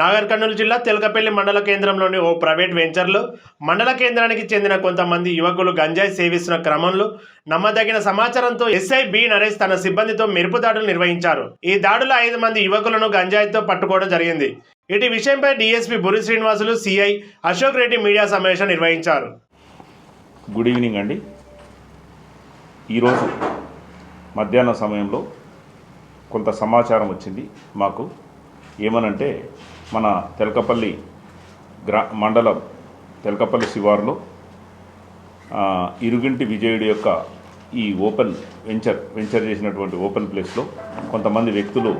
నాగర్ కర్నూలు జిల్లా తెలకపల్లి మండల కేంద్రంలోని ఓ ప్రైవేట్ వెంచర్లో మండల కేంద్రానికి చెందిన కొంతమంది యువకులు గంజాయి సేవిస్తున్న క్రమంలో నమ్మదగిన సమాచారంతో ఎస్ఐ బి నరేష్ తన సిబ్బందితో మెరుపు దాడులు నిర్వహించారు. ఈ దాడులో ఐదు మంది యువకులను గంజాయితో పట్టుకోవడం జరిగింది. ఇటు విషయంపై DSP Buri Srinivasulu CI Ashok Reddy media సమావేశం నిర్వహించారు. గుడ్ ఈవినింగ్ అండి. ఈరోజు మధ్యాహ్న సమయంలో కొంత సమాచారం వచ్చింది మాకు. ఏమనంటే మన తెలకపల్లి గ్రా మండలం తెలకపల్లి శివారులో ఇరుగింటి విజయుడి యొక్క ఈ ఓపెన్ వెంచర్ వెంచర్ చేసినటువంటి ఓపెన్ ప్లేస్లో కొంతమంది వ్యక్తులు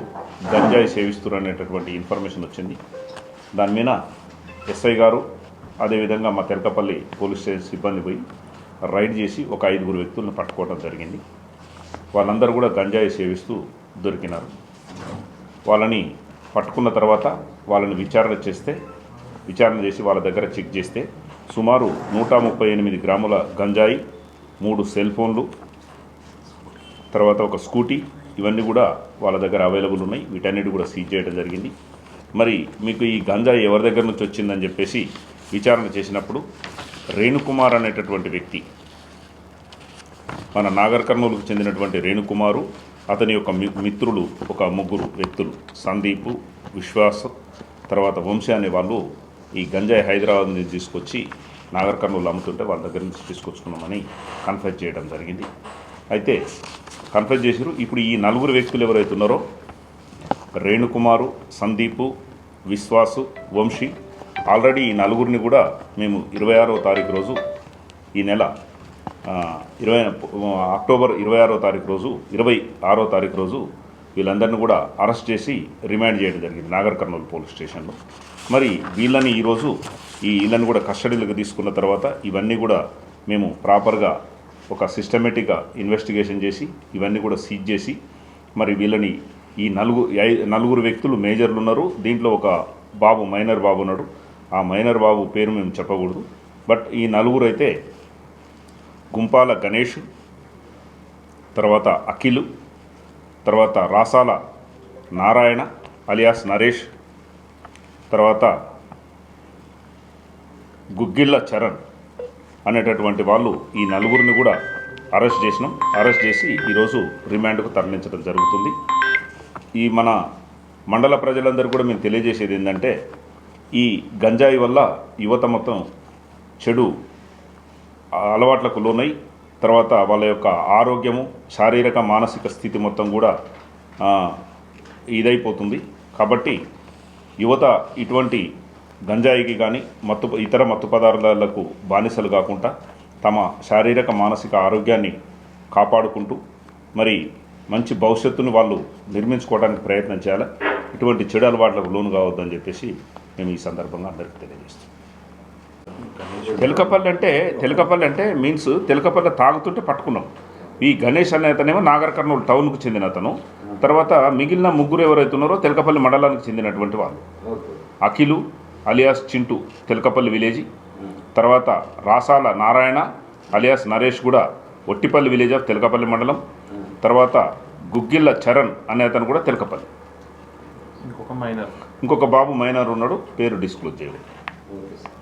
గంజాయి సేవిస్తున్నారు అనేటటువంటి ఇన్ఫర్మేషన్ వచ్చింది. దాని మీద ఎస్ఐ గారు అదేవిధంగా మా తెలకపల్లి పోలీస్ స్టేషన్ సిబ్బంది పోయి రైడ్ చేసి ఒక ఐదుగురు వ్యక్తులను పట్టుకోవడం జరిగింది. వాళ్ళందరూ కూడా గంజాయి సేవిస్తూ దొరికినారు. వాళ్ళని పట్టుకున్న తర్వాత వాళ్ళని విచారణ చేస్తే విచారణ చేసి వాళ్ళ దగ్గర చెక్ చేస్తే సుమారు నూట ముప్పై ఎనిమిది గ్రాముల గంజాయి మూడు సెల్ ఫోన్లు తర్వాత ఒక స్కూటీ ఇవన్నీ కూడా వాళ్ళ దగ్గర అవైలబుల్ ఉన్నాయి. వీటన్నిటి కూడా సీజ్ చేయడం జరిగింది. మరి మీకు ఈ గంజాయి ఎవరి దగ్గర నుంచి వచ్చిందని చెప్పేసి విచారణ చేసినప్పుడు రేణుకుమార్ అనేటటువంటి వ్యక్తి మన నాగర్ కర్నూలుకు చెందినటువంటి రేణుకుమారు అతని యొక్క మిత్రులు ఒక ముగ్గురు వ్యక్తులు సందీపు విశ్వాస్ తర్వాత వంశీ అనే వాళ్ళు ఈ గంజాయి హైదరాబాద్ నుంచి తీసుకొచ్చి నాగర్ కర్నూలు అమ్ముతుంటే వాళ్ళ దగ్గర నుంచి తీసుకొచ్చుకున్నామని కన్ఫర్మ్ చేయడం జరిగింది. అయితే కన్ఫర్మ్ చేసారు ఇప్పుడు ఈ నలుగురు వ్యక్తులు ఎవరైతే ఉన్నారో రేణుకుమారు సందీపు విశ్వాసు వంశీ ఆల్రెడీ ఈ నలుగురిని కూడా మేము ఇరవై ఆరో తారీఖు రోజు ఈ నెల ఇరవై అక్టోబర్ ఇరవై ఆరో తారీఖు రోజు ఇరవై ఆరో తారీఖు రోజు వీళ్ళందరినీ కూడా అరెస్ట్ చేసి రిమాండ్ చేయడం జరిగింది నాగర్ కర్నూలు పోలీస్ స్టేషన్లో. మరి వీళ్ళని ఈరోజు ఈ వీళ్ళని కూడా కస్టడీలోకి తీసుకున్న తర్వాత ఇవన్నీ కూడా మేము ప్రాపర్గా ఒక సిస్టమేటిక్గా ఇన్వెస్టిగేషన్ చేసి ఇవన్నీ కూడా సీజ్ చేసి మరి వీళ్ళని ఈ నలుగురు నలుగురు వ్యక్తులు మేజర్లు ఉన్నారు. దీంట్లో ఒక బాబు మైనర్ బాబు ఉన్నాడు. ఆ మైనర్ బాబు పేరు మేము చెప్పకూడదు. బట్ ఈ నలుగురు అయితే గుంపాల గణేష్ తర్వాత అఖిలు తర్వాత రాసాల నారాయణ అలియాస్ నరేష్ తర్వాత గుగ్గిళ్ళ చరణ్ అనేటటువంటి వాళ్ళు ఈ నలుగురిని కూడా అరెస్ట్ చేసినాం. అరెస్ట్ చేసి ఈరోజు రిమాండ్కు తరలించడం జరుగుతుంది. ఈ మన మండల ప్రజలందరూ కూడా మేము తెలియజేసేది ఏంటంటే ఈ గంజాయి వల్ల యువత మొత్తం చెడు అలవాట్లకు లోనై తర్వాత వాళ్ళ యొక్క ఆరోగ్యము శారీరక మానసిక స్థితి మొత్తం కూడా ఇదైపోతుంది. కాబట్టి యువత ఇటువంటి గంజాయికి కానీ మత్తు ఇతర మత్తు పదార్థాలకు బానిసలు కాకుండా తమ శారీరక మానసిక ఆరోగ్యాన్ని కాపాడుకుంటూ మరి మంచి భవిష్యత్తును వాళ్ళు నిర్మించుకోవడానికి ప్రయత్నం చేయాలి. ఇటువంటి చెడు అలవాట్లకు లోను కావద్దని చెప్పేసి మేము ఈ సందర్భంగా అందరికీ తెలియజేస్తాం తెలకపల్లి అంటే తెలకపల్లి అంటే మీన్స్ తెలకపల్లి తాగుతుంటే పట్టుకున్నాం. ఈ గణేష్ అనే అతనేమో నాగర్ కర్నూలు టౌన్కు చెందిన అతను. తర్వాత మిగిలిన ముగ్గురు ఎవరైతే ఉన్నారో తెలకపల్లి మండలానికి చెందినటువంటి వాళ్ళు. Akhil alias Chintu Telakapalli village. తర్వాత రాసాల నారాయణ అలియాస్ నరేష్ కూడా ఒట్టిపల్లి విలేజ్ ఆఫ్ తెలకపల్లి మండలం. తర్వాత గుగ్గిళ్ళ చరణ్ అనే అతను కూడా తెలకపల్లి. ఇంకొక మైనర్. ఇంకొక బాబు మైనర్ ఉన్నాడు పేరు డిస్క్లోజ్ చేయలేదు. Okay sir.